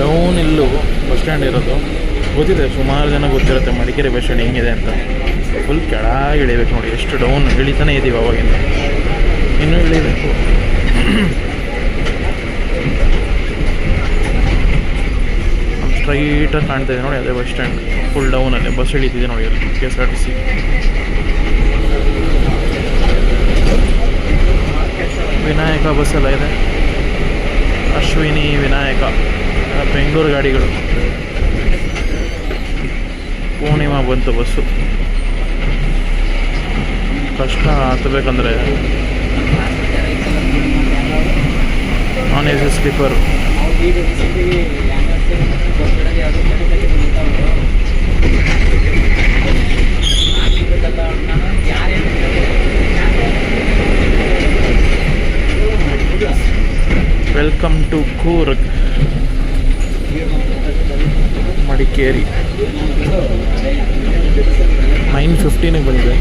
Down ಇಲ್ಲೂ bus stand ಇರೋದು. ಗೊತ್ತಿದೆ, ಸುಮಾರು ಜನ ಗೊತ್ತಿರುತ್ತೆ ಮಡಿಕೇರಿ ಬಸ್ ಸ್ಟ್ಯಾಂಡ್ ಹೆಂಗಿದೆ ಅಂತ. ಫುಲ್ ಕೆಳಗೆ ಇಳಿಬೇಕು ನೋಡಿ, ಎಷ್ಟು ಡೌನ್ ಇಳಿತಾನೆ ಇದ್ದೀವಿ ಅವಾಗಿಂದ. ಇನ್ನೂ ಇಳಿಬೇಕು ಸ್ಟ್ರೈಟಾಗಿ ಕಾಣ್ತಾ ಇದೆ ನೋಡಿ, ಅದೇ ಬಸ್ ಸ್ಟ್ಯಾಂಡ್. ಫುಲ್ ಡೌನಲ್ಲಿ ಬಸ್ ಇಳಿತಿದೆ ನೋಡಿ K S R T C Vinayaka bus ಎಲ್ಲ ಇದೆ. ಅಶ್ವಿನಿ ವಿನಾಯಕ. ಬೆಂಗಳೂರು ಗಾಡಿಗಳು. ಪೂರ್ಣಿಮಾ ಬಂತು ಬಸ್ಸು. ಕಷ್ಟ ಹತ್ತಬೇಕಂದ್ರೆ non A C sleeper. Welcome to Coorg Madikeri. Nine ಫಿಫ್ಟೀನಿಗೆ ಬಂದಿದೆ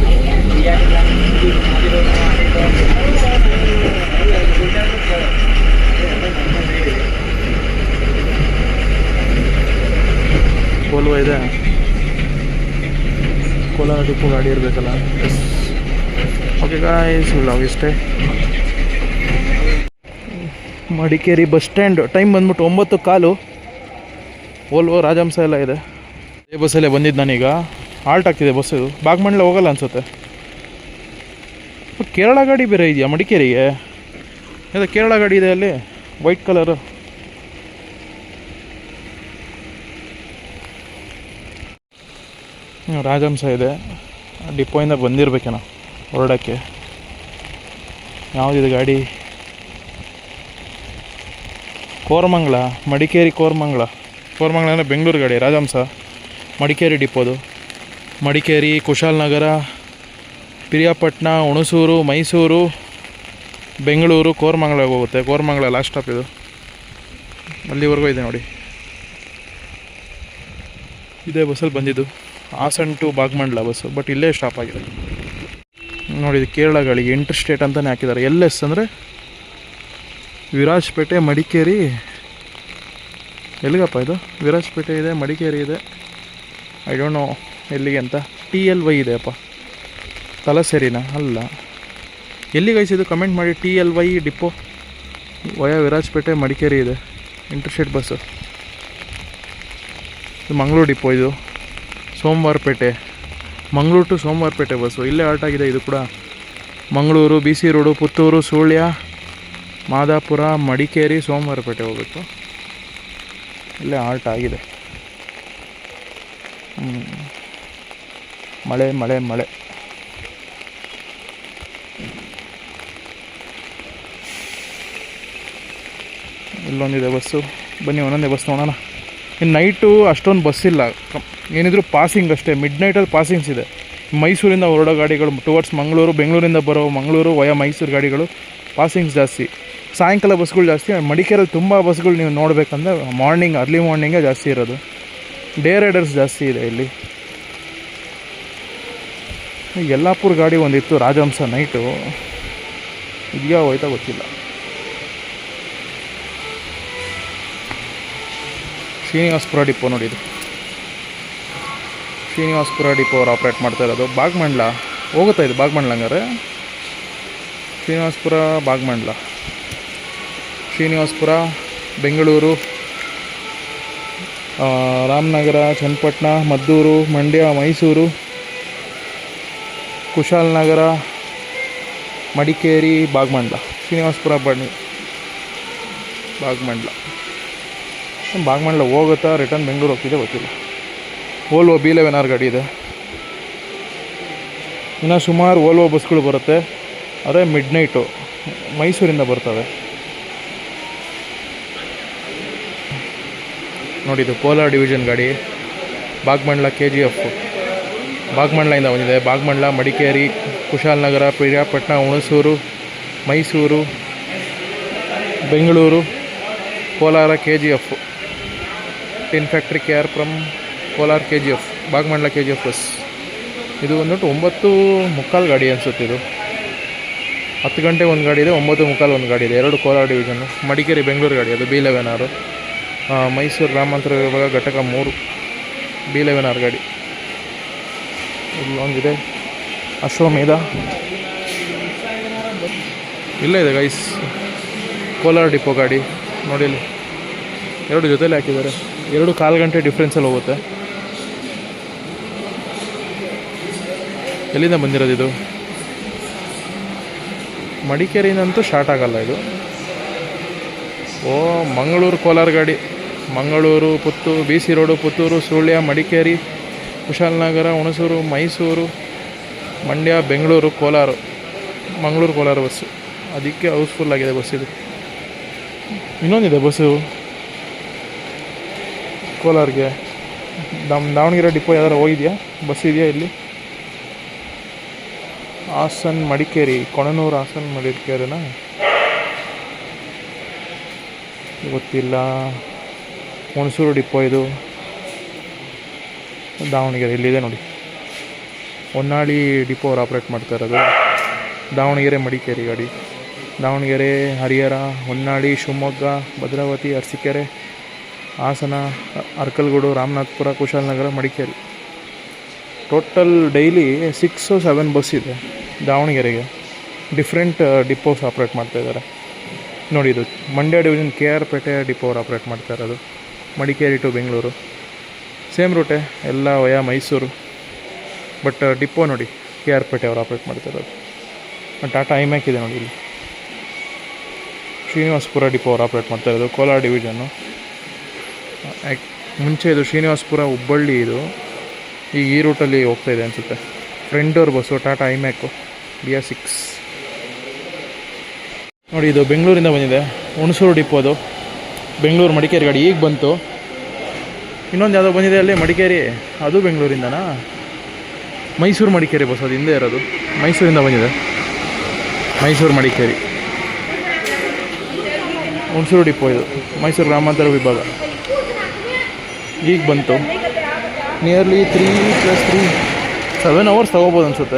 ಕೋಲ್ವ ಇದೆ. ಕೋಲಾರ ಟಿಪ್ಪು ಗಾಡಿ ಇರಬೇಕಲ್ಲ. ಓಕೆ ಗಾಯ್ಸ್ ವ್ಲಾಗ್ ಇಷ್ಟೇ ಮಡಿಕೇರಿ ಬಸ್ ಸ್ಟ್ಯಾಂಡ್. ಟೈಮ್ ಬಂದ್ಬಿಟ್ಟು ಒಂಬತ್ತು ಕಾಲು. ಓಲ್ವೋ ರಾಜಹಂಸ ಎಲ್ಲ ಇದೆ. ಅದೇ ಬಸ್ಸಲ್ಲೇ ಬಂದಿದ್ದು ನಾನೀಗ. ಹಾಲ್ಟ್ ಆಗ್ತಿದೆ ಬಸ್ಸು ಇದು. ಬಾಗ್ಮಂಡ್ಲೆ ಹೋಗಲ್ಲ ಅನ್ಸುತ್ತೆ. ಕೇರಳ ಗಾಡಿ ಬೇರೆ ಇದೆಯಾ ಮಡಿಕೇರಿಗೆ? ಅದೇ ಕೇರಳ ಗಾಡಿ ಇದೆ ಅಲ್ಲಿ ವೈಟ್ ಕಲರು ರಾಜಹಂಸ ಇದೆ. ಡಿಪೋಯಿಂದ ಬಂದಿರ್ಬೇಕೇನೋ ಹೊರಡೋಕ್ಕೆ. ಯಾವುದಿದೆ ಗಾಡಿ? ಕೋರಮಂಗ್ಲ, ಮಡಿಕೇರಿ ಕೋರಮಂಗ್ಲ. ಕೋರಮಂಗ್ಲ ಅಂದರೆ ಬೆಂಗಳೂರು ಗಾಡಿ, ರಾಜಹಂಸ, ಮಡಿಕೇರಿ ಡಿಪೋದು. ಮಡಿಕೇರಿ ಕುಶಾಲನಗರ ಪಿರಿಯಾಪಟ್ಟಣ ಹುಣಸೂರು, ಮೈಸೂರು, ಬೆಂಗಳೂರು ಕೋರಮಂಗ್ಲಗೆ ಹೋಗುತ್ತೆ. ಕೋರಮಂಗ್ಲ ಲಾಸ್ಟ್ ಸ್ಟಾಪ್ ಇದು. ಅಲ್ಲಿವರೆಗೂ ಇದೆ ನೋಡಿ. ಇದೇ ಬಸ್ಸಲ್ಲಿ ಬಂದಿದ್ದು. Hassan to Bhagamandala bus but ಇಲ್ಲೇ ಸ್ಟಾಪ್ ಆಗಿದೆ. ನೋಡಿ, ಇದು ಕೇರಳ ಗಾಳಿಗೆ ಇಂಟರ್ ಸ್ಟೇಟ್ ಅಂತಲೇ ಹಾಕಿದ್ದಾರೆ. ಎಲ್ ಎಸ್ ಅಂದರೆ ವಿರಾಜ್ಪೇಟೆ, ಮಡಿಕೇರಿ ಎಲ್ಲಿಗಪ್ಪ ಇದು? ವಿರಾಜ್ಪೇಟೆ ಇದೆ, ಮಡಿಕೇರಿ ಇದೆ. ಐ ಡೋಂಟ್ ನೋ ಎಲ್ಲಿಗೆ ಅಂತ. ಟಿ ಎಲ್ ವೈ ಇದೆ ಅಪ್ಪ. ತಲಸೇರಿನಾ? ಅಲ್ಲ. ಎಲ್ಲಿಗೆ ಇದು? ಕಮೆಂಟ್ ಮಾಡಿ T L Y depot via Virajpet, Madikeri ಇದೆ. ಇಂಟರ್ಸ್ಟೇಟ್ ಬಸ್ಸು ಇದು ಮಂಗಳೂರು ಡಿಪೋ ಇದು. ಸೋಮವಾರಪೇಟೆ. ಮಂಗಳೂರು ಟು ಸೋಮವಾರಪೇಟೆ ಬಸ್ಸು ಇಲ್ಲೇ ಆಲ್ಟ್ ಆಗಿದೆ ಇದು ಕೂಡ. Mangaluru B C road Puttur, Sullia, Madapura, Madikeri, Somwarpet ಹೋಗಬೇಕು. ಇಲ್ಲೇ ಆಲ್ಟ್ ಆಗಿದೆ. ಮಳೆ ಮಳೆ ಮಳೆ. ಇಲ್ಲೊಂದಿದೆ ಬಸ್ಸು. ಬನ್ನಿ, ಒಂದೊಂದೇ ಬಸ್ ನೋಡೋಣ. ಇನ್ನು ನೈಟು ಅಷ್ಟೊಂದು ಬಸ್ ಇಲ್ಲ. ಏನಿದ್ರು ಪಾಸಿಂಗ್ ಅಷ್ಟೇ. ಮಿಡ್ ನೈಟಲ್ಲಿ ಪಾಸಿಂಗ್ಸ್ ಇದೆ. ಮೈಸೂರಿಂದ ಹೊರಡೋ ಗಾಡಿಗಳು ಟುವರ್ಡ್ಸ್ ಮಂಗಳೂರು, ಬೆಂಗಳೂರಿಂದ ಬರೋ ಮಂಗಳೂರು ವಯ ಮೈಸೂರು ಗಾಡಿಗಳು ಪಾಸಿಂಗ್ಸ್ ಜಾಸ್ತಿ. ಸಾಯಂಕಾಲ ಬಸ್ಗಳು ಜಾಸ್ತಿ ಮಡಿಕೇರಲ್ಲಿ ತುಂಬ ಬಸ್ಗಳು ನೀವು ನೋಡಬೇಕಂದ್ರೆ ಮಾರ್ನಿಂಗ್ ಅರ್ಲಿ ಮಾರ್ನಿಂಗೇ ಜಾಸ್ತಿ ಇರೋದು. ಡೇ ರೈಡರ್ಸ್ ಜಾಸ್ತಿ ಇದೆ ಇಲ್ಲಿ. ಯಲ್ಲಾಪುರ ಗಾಡಿ ಒಂದಿತ್ತು, ರಾಜಹಂಸ ನೈಟು ಇದೆಯಾ ಹೋಯ್ತಾ ಗೊತ್ತಿಲ್ಲ. ಶ್ರೀನಿವಾಸ್ಪುರ ಡಿಪೋ ನೋಡಿ ಇದು. ಶ್ರೀನಿವಾಸ್ಪುರ ಡಿಪೋ ಅವ್ರು ಆಪ್ರೇಟ್ ಮಾಡ್ತಾ ಇರೋದು. ಬಾಗ್ಮಂಡ್ಲ, ಹೋಗುತ್ತಾ ಇದು ಬಾಗ್ಮಂಡ್ಲ ಹಂಗಾರೆ? ಶ್ರೀನಿವಾಸ್ಪುರ ಬಾಗ್ಮಂಡ್ಲ. ಶ್ರೀನಿವಾಸ್ಪುರ, ಬೆಂಗಳೂರು ರಾಮನಗರ, ಚನ್ನಪಟ್ಟಣ, ಮದ್ದೂರು, ಮಂಡ್ಯ, ಮೈಸೂರು ಕುಶಾಲನಗರ ಮಡಿಕೇರಿ, ಬಾಗಮಂಡ್ಲ. ಶ್ರೀನಿವಾಸ್ಪುರ ಬನ್ನಿ. ಬಾಗಮಂಡ್ಲ. ಬಾಗಮಂಡ್ಲ ಹೋಗುತ್ತಾ ರಿಟರ್ನ್ ಬೆಂಗಳೂರು ಹೋಗ್ತಿದೆ ಗೊತ್ತಿಲ್ಲ. ಓಲ್ವೋ ಬಿ ಲೆವೆನ್ ಆರ್ ಗಾಡಿ ಇದೆ. ಇನ್ನು ಸುಮಾರು ಓಲ್ವೋ ಬಸ್ಗಳು ಬರುತ್ತೆ. ಅದೇ ಮಿಡ್ ನೈಟು ಮೈಸೂರಿಂದ ಬರ್ತವೆ. ನೋಡಿ ಇದು ಕೋಲಾರ ಡಿವಿಷನ್ ಗಾಡಿ, ಬಾಗ್ಮಂಡ್ಲ ಕೆ ಜಿ ಎಫ್ ಬಾಗ್ಮಂಡ್ಲಿಂದ ಬಂದಿದೆ. Bhagamandala, Madikeri Kushalnagar Piriyapatna, Hunsur, Mysuru, Bengaluru, Kolar K G F tin factory K R from Kolar K G F Bhagamandala K G F bus ಇದು ಬಂದ್ಬಿಟ್ಟು ಒಂಬತ್ತು ಮುಕ್ಕಾಲು ಗಾಡಿ ಅನಿಸುತ್ತೆ ಇದು. ಹತ್ತು ಗಂಟೆ ಒಂದು ಗಾಡಿ ಇದೆ, ಒಂಬತ್ತು ಮುಕ್ಕಾಲು ಒಂದು ಗಾಡಿ ಇದೆ. ಎರಡು ಕೋಲಾರ ಡಿವಿಷನ್ನು ಮಡಿಕೇರಿ, ಬೆಂಗಳೂರು ಗಾಡಿ, ಅದು ಬಿ ಲೆವೆನ್ ಆರು ಮೈಸೂರು ಗ್ರಾಮಾಂತರ ವಿಭಾಗ ಘಟಕ ಮೂರು ಬಿ ಲೆವೆನ್ ಆರ್ ಗಾಡಿ. ಇಲ್ಲೊಂದಿದೆ. ಅಶ್ವಮೇಧ ಇಲ್ಲೇ ಇದೆ ಗೈಸ್ ಕೋಲಾರ ಡಿಪೋ ಗಾಡಿ. ನೋಡಿ ಇಲ್ಲಿ. ಎರಡು ಜೊತೆಲಿ ಹಾಕಿದ್ದಾರೆ. ಎರಡು ಕಾಲು ಗಂಟೆ ಡಿಫ್ರೆನ್ಸಲ್ಲಿ ಹೋಗುತ್ತೆ. ಎಲ್ಲಿಂದ ಬಂದಿರೋದು ಇದು? ಮಡಿಕೇರಿನಂತೂ ಶಾರ್ಟ್ ಆಗಲ್ಲ ಇದು. ಓ, ಮಂಗಳೂರು ಕೋಲಾರ ಗಾಡಿ. Mangaluru, Puttur, B C road, Puttur, Sullia, Madikeri Kushalnagar Hunsur, Mysuru, Mandya, Bengaluru, Kolar. Mangaluru, Kolar bus. ಅದಕ್ಕೆ ಹೌಸ್ಫುಲ್ ಆಗಿದೆ ಬಸ್ ಇದು. ಇನ್ನೊಂದಿದೆ ಬಸ್ಸು. ಕೋಲಾರ್ಗೆ. ನಮ್ಮ ದಾವಣಗೆರೆ ಡಿಪೋ ಯಾವ್ದಾರು ಹೋಗಿದೆಯಾ? ಬಸ್ ಇದೆಯಾ ಇಲ್ಲಿ? ಹಾಸನ್, ಮಡಿಕೇರಿ. ಕೊಣನೂರು, ಹಾಸನ್, ಮಡಿಕೇರಿನ? ಗೊತ್ತಿಲ್ಲ. ಹುಣಸೂರು ಡಿಪೋ ಇದು. ದಾವಣಗೆರೆ, ಇಲ್ಲಿದೆ ನೋಡಿ. ಹೊನ್ನಾಳಿ ಡಿಪೋ ಅವ್ರು ಆಪ್ರೇಟ್ ಮಾಡ್ತಾ ಇರೋದು. ದಾವಣಗೆರೆ ಮಡಿಕೇರಿ ಗಾಡಿ. Davanagere, Harihar, Honnali, Shivamogga, Bhadravati, Arsikere, Hassan, Arkalgud, Ramanathapura, Kushalnagar, Madikeri. Total daily six seven bus ಇದೆ ದಾವಣಗೆರೆಗೆ. ಡಿಫ್ರೆಂಟ್ ಡಿಪೋಸ್ ಆಪ್ರೇಟ್ ಮಾಡ್ತಾಯಿದ್ದಾರೆ ನೋಡಿ ಇದು Mandya division K R Pete depot ಅವ್ರು ಆಪ್ರೇಟ್ ಮಾಡ್ತಾ ಇರೋದು. ಮಡಿಕೇರಿ ಟು ಬೆಂಗಳೂರು. ಸೇಮ್ ರೂಟೇ ಎಲ್ಲ ವಯ ಮೈಸೂರು. ಬಟ್ ಡಿಪೋ ನೋಡಿ ಕೆ ಆರ್ ಪೇಟೆ ಅವ್ರು ಆಪ್ರೇಟ್ ಮಾಡ್ತಾ ಇರೋದು ಟಾಟಾ ಐಮ್ಯಾಕ್ ಇದೆ ನೋಡಿ ಇಲ್ಲಿ. ಶ್ರೀನಿವಾಸಪುರ ಡಿಪೋ ಅವ್ರು ಆಪ್ರೇಟ್ ಮಾಡ್ತಾ ಇರೋದು ಕೋಲಾರ ಡಿವಿಷನ್ನು ಮುಂಚೆ ಇದು ಶ್ರೀನಿವಾಸಪುರ ಹುಬ್ಬಳ್ಳಿ ಇದು. ಈಗ ಈ ರೂಟಲ್ಲಿ ಹೋಗ್ತಾ ಇದೆ ಅನಿಸುತ್ತೆ. ಫ್ರೆಂಡ್ ಬಸ್ಸು ಟಾಟಾ ಐಮ್ಯಾಕು ಬಿ ಆರ್ ಸಿಕ್ಸ್ ನೋಡಿ, ಇದು ಬೆಂಗಳೂರಿಂದ ಬಂದಿದೆ. ಹುಣಸೂರು ಡಿಪೋದು ಬೆಂಗಳೂರು ಮಡಿಕೇರಿ ಗಾಡಿ ಈಗ ಬಂತು. ಇನ್ನೊಂದು ಯಾವುದೋ ಬಂದಿದೆ ಅಲ್ಲಿ ಮಡಿಕೇರಿ. ಅದು ಬೆಂಗಳೂರಿಂದನಾ? ಮೈಸೂರು ಮಡಿಕೇರಿ ಬಸ್ ಅದು ಹಿಂದೆ ಇರೋದು. ಮೈಸೂರಿಂದ ಬಂದಿದೆ. ಮೈಸೂರು ಮಡಿಕೇರಿ. ಹುಣಸೂರು ಡಿಪೋ ಇದು. ಮೈಸೂರು ಗ್ರಾಮಾಂತರ ವಿಭಾಗ. ಈಗ ಬಂತು. Nearly three plus three seven hours ತೊಗೋಬೋದು ಅನಿಸುತ್ತೆ.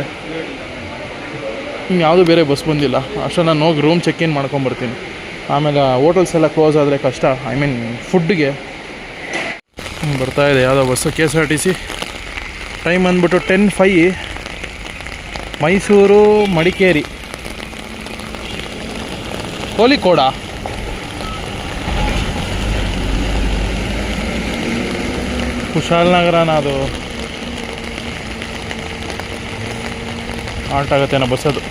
ಇನ್ನು ಯಾವುದೂ ಬೇರೆ ಬಸ್ ಬಂದಿಲ್ಲ. ಅಷ್ಟೇ ನಾನು ಹೋಗಿ ರೂಮ್ ಚೆಕ್ ಇನ್ ಮಾಡ್ಕೊಂಬರ್ತೀನಿ ಆಮೇಲೆ ಹೋಟೆಲ್ಸ್ ಎಲ್ಲ ಕ್ಲೋಸ್ ಆದರೆ ಕಷ್ಟ. ಐ ಮೀನ್ ಫುಡ್ಗೆ ಬರ್ತಾ ಇದೆ ಯಾವುದೋ bus K S R T C time ಅಂದ್ಬಿಟ್ಟು ಟೆನ್ ಫೈ ಮೈಸೂರು, ಮಡಿಕೇರಿ. ಕೋಳಿಕೋಡ ಕುಶಾಲನಗರನ ಅದು. ಆಲ್ಟ್ ಆಗತ್ತೇನೋ ಬಸ್ ಅದು.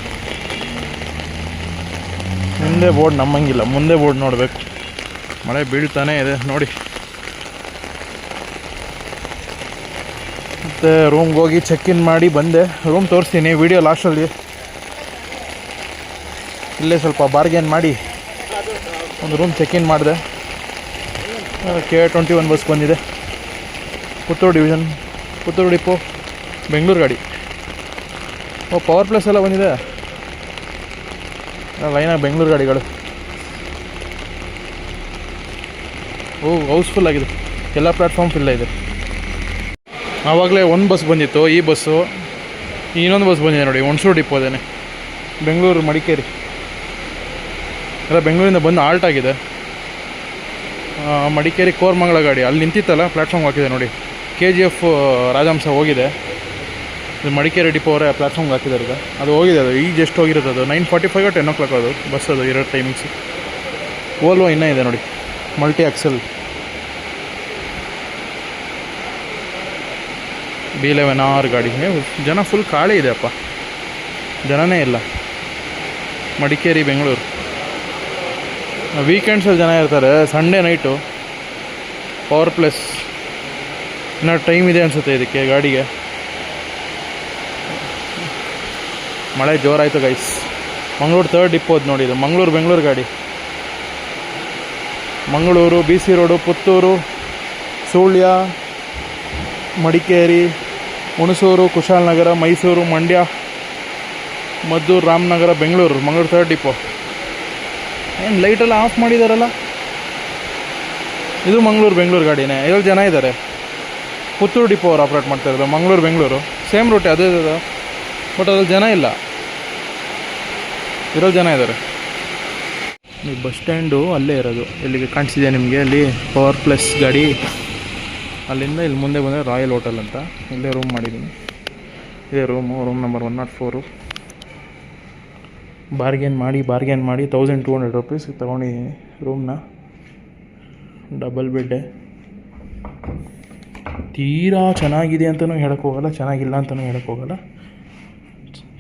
ಮುಂದೆ ಬೋರ್ಡ್ ನಮ್ಮಂಗಿಲ್ಲ, ಮುಂದೆ ಬೋರ್ಡ್ ನೋಡಬೇಕು. ಮಳೆ ಬೀಳ್ತಾನೆ ಇದೆ, ನೋಡಿ. ಮತ್ತು ರೂಮ್ಗೆ ಹೋಗಿ ಚೆಕ್ ಇನ್ ಮಾಡಿ ಬಂದೆ. ರೂಮ್ ತೋರಿಸ್ತೀನಿ ವಿಡಿಯೋ ಲಾಸ್ಟಲ್ಲಿ ಇಲ್ಲೇ ಸ್ವಲ್ಪ ಬಾರ್ಗೇನ್ ಮಾಡಿ. ಒಂದು ರೂಮ್ ಚೆಕ್ ಇನ್ ಮಾಡಿದೆ. ಕೆ ಟ್ವೆಂಟಿ ಒನ್ ಬಸ್ ಬಂದಿದೆ. ಪುತ್ತೂರು ಡಿವಿಷನ್ ಪುತ್ತೂರು ಡಿಪೋ ಬೆಂಗಳೂರು ಗಾಡಿ. ಓ ಪವರ್ ಪ್ಲಸ್ ಎಲ್ಲ ಬಂದಿದೆ. ಲೈನಾಗಿ ಬೆಂಗಳೂರು ಗಾಡಿಗಳು. ಓ ಹೌಸ್ಫುಲ್ ಆಗಿದೆ. ಎಲ್ಲ ಪ್ಲಾಟ್ಫಾರ್ಮ್ ಫಿಲ್ ಇದೆ ಆವಾಗಲೇ ಒಂದು ಬಸ್ ಬಂದಿತ್ತು, ಈ ಬಸ್ಸು ಇನ್ನೊಂದು ಬಸ್ ಬಂದಿದೆ ನೋಡಿ ಹುಣಸೂರು ಡಿಪೋದೇನೆ ಬೆಂಗಳೂರು, ಮಡಿಕೇರಿ. ಎಲ್ಲ ಬೆಂಗಳೂರಿಂದ ಬಂದು ಆಲ್ಟ್ ಆಗಿದೆ. ಮಡಿಕೇರಿ ಕೋರ್ಮಂಗಳ ಗಾಡಿ, ಅಲ್ಲಿ ನಿಂತಿತ್ತಲ್ಲ ಪ್ಲ್ಯಾಟ್ಫಾರ್ಮ್ ಹಾಕಿದೆ ನೋಡಿ. ಕೆ ಜಿ ಎಫ್ ರಾಜಹಂಸ ಹೋಗಿದೆ. ಇದು ಮಡಿಕೇರಿ ಡಿಪೋ ಅವರೇ ಪ್ಲಾಟ್ಫಾರ್ಮ್ಗೆ ಹಾಕಿದ್ದಾರೆ ಈಗ. ಅದು ಹೋಗಿದೆ ಅದು, ಈಗ ಜಸ್ಟ್ ಹೋಗಿರೋದು ಅದು. Nine forty five ten o'clock ಅದು ಬಸ್ ಅದು ಎರಡು ಟೈಮಿಂಗ್ಸ್ ಓಲ್ವೋ ಇನ್ನೂ ಇದೆ ನೋಡಿ multi axle B eleven R ಗಾಡಿ. ಜನ ಫುಲ್ ಖಾಲಿ ಇದೆ ಅಪ್ಪ. ಜನನೇ ಇಲ್ಲ. ಮಡಿಕೇರಿ, ಬೆಂಗಳೂರು. ವೀಕೆಂಡ್ಸಲ್ಲಿ ಜನ ಇರ್ತಾರೆ ಸಂಡೇ ನೈಟು ಪವರ್ ಪ್ಲಸ್ ಇನ್ನೂ ಟೈಮ್ ಇದೆ ಅನಿಸುತ್ತೆ ಇದಕ್ಕೆ, ಗಾಡಿಗೆ. ಮಳೆ ಜೋರಾಯಿತು ಗೈಸ್ ಮಂಗಳೂರು ತರ್ಡ್ ಡಿಪ್ಪೋದು ನೋಡಿ ಇದು. ಮಂಗಳೂರು ಬೆಂಗಳೂರು ಗಾಡಿ. Mangaluru B C road Puttur, Sullia, Madikeri, Hunsur Kushalnagar Mysuru, Mandya, Maddur, Ramanagara, Bengaluru. Mangaluru third depot ಏನು ಲೈಟೆಲ್ಲ ಆಫ್ ಮಾಡಿದಾರಲ್ಲ? ಇದು ಮಂಗಳೂರು, ಬೆಂಗಳೂರು ಗಾಡಿನೇ. ಏಳು ಜನ ಇದ್ದಾರೆ ಪುತ್ತೂರು ಡಿಪೋ ಅವ್ರು ಆಪ್ರೇಟ್ ಮಾಡ್ತಾ ಇರೋದು. ಮಂಗಳೂರು, ಬೆಂಗಳೂರು. ಸೇಮ್ ರೂಟೇ ಅದೇ ಅದು ಬಟ್ ಅದ್ರಲ್ಲಿ ಜನ ಇಲ್ಲ. ಇರೋ ಜನ ಇದ್ದಾರೆ. ಈ ಬಸ್ ಸ್ಟ್ಯಾಂಡು ಅಲ್ಲೇ ಇರೋದು. ಇಲ್ಲಿಗೆ ಕಾಣಿಸಿದೆ ನಿಮಗೆ? ಅಲ್ಲಿ ಪವರ್ ಪ್ಲಸ್ ಗಾಡಿ. ಅಲ್ಲಿಂದ ಇಲ್ಲಿ ಮುಂದೆ ಬಂದರೆ ರಾಯಲ್ ಹೋಟೆಲ್ ಅಂತ. ಇಲ್ಲೇ ರೂಮ್ ಮಾಡಿದ್ದೀನಿ. ಇದೇ room room number one nought four. Bargain ಮಾಡಿ ಬಾರ್ಗೇನ್ ಮಾಡಿ ತೌಸಂಡ್ ಟೂ ಹಂಡ್ರೆಡ್ ರುಪೀಸ್ ತೊಗೊಂಡಿದ್ದೀನಿ ರೂಮ್ನ ಡಬಲ್ ಬೆಡ್ಡೆ ತೀರಾ ಚೆನ್ನಾಗಿದೆ ಅಂತಲೂ ಹೇಳೋಕ್ಕೋಗಲ್ಲ ಚೆನ್ನಾಗಿಲ್ಲ ಅಂತಲೂ ಹೇಳೋಕ್ಕೋಗಲ್ಲ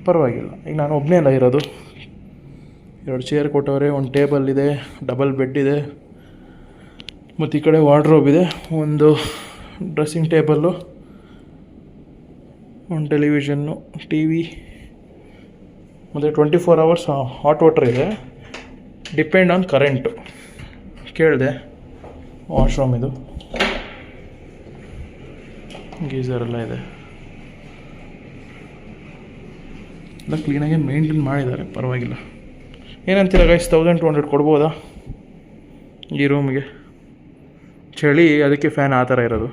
ಪರವಾಗಿಲ್ಲ. ಈಗ ನಾನು ಒಬ್ಬನೇ ಅಲ್ಲ ಇರೋದು. ಎರಡು ಚೇರ್ ಕೊಟ್ಟವ್ರೆ, ಒಂದು ಟೇಬಲ್ ಇದೆ ಡಬಲ್ ಬೆಡ್ ಇದೆ. ಮತ್ತು ಈ ಕಡೆ ವಾರ್ಡ್ರೋಬ್ ಇದೆ, ಒಂದು ಡ್ರೆಸ್ಸಿಂಗ್ ಟೇಬಲ್ಲು ಒಂದು ಟೆಲಿವಿಷನ್ನು ಟಿ ವಿ ಮತ್ತು twenty four hours hot water ಇದೆ. ಡಿಪೆಂಡ್ ಆನ್ ಕರೆಂಟು ಕೇಳಿದೆ ವಾಶ್ರೂಮ್ ಇದು. ಗೀಸರ್ ಎಲ್ಲ ಇದೆ. ಎಲ್ಲ ಕ್ಲೀನಾಗಿ ಮೇಂಟೈನ್ ಮಾಡಿದ್ದಾರೆ, ಪರವಾಗಿಲ್ಲ. ಏನಂತೀರ ಗೈಸ್ ತೌಸಂಡ್ ಟು ಹಂಡ್ರೆಡ್ ಕೊಡ್ಬೋದಾ? ಈ ರೂಮಿಗೆ ಚಳಿ ಅದಕ್ಕೆ ಫ್ಯಾನ್ ಆ ಥರ ಇರೋದು.